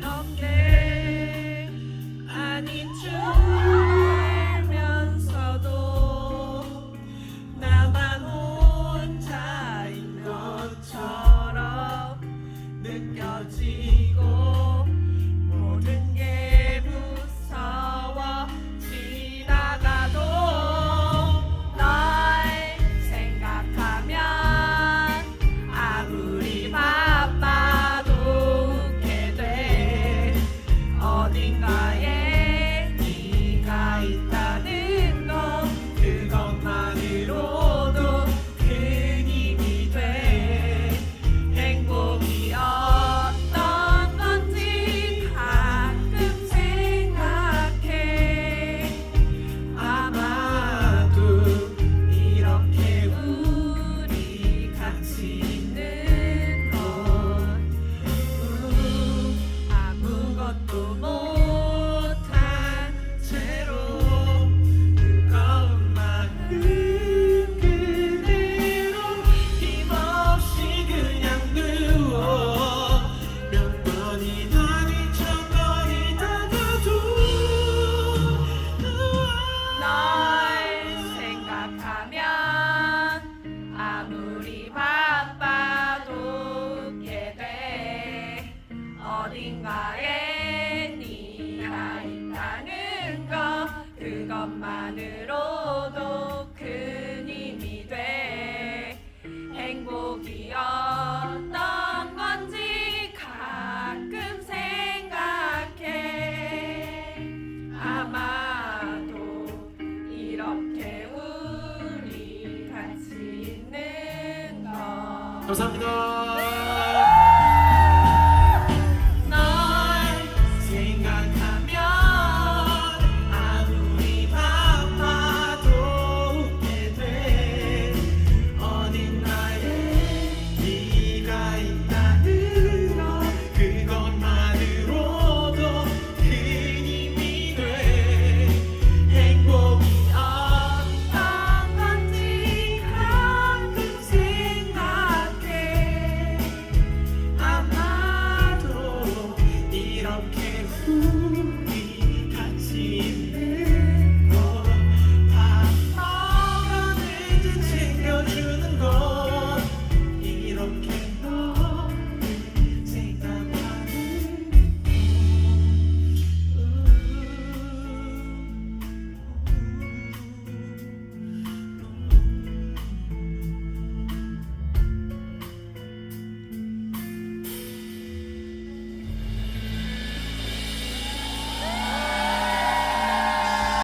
그렇게 아닌 줄 ating tayo. 어딘가에 네가 있다는 것 그것만으로도 큰 힘이 돼. 행복이 어떤 건지 가끔 생각해. 아마도 이렇게 우리 같이 있는 것. 감사합니다.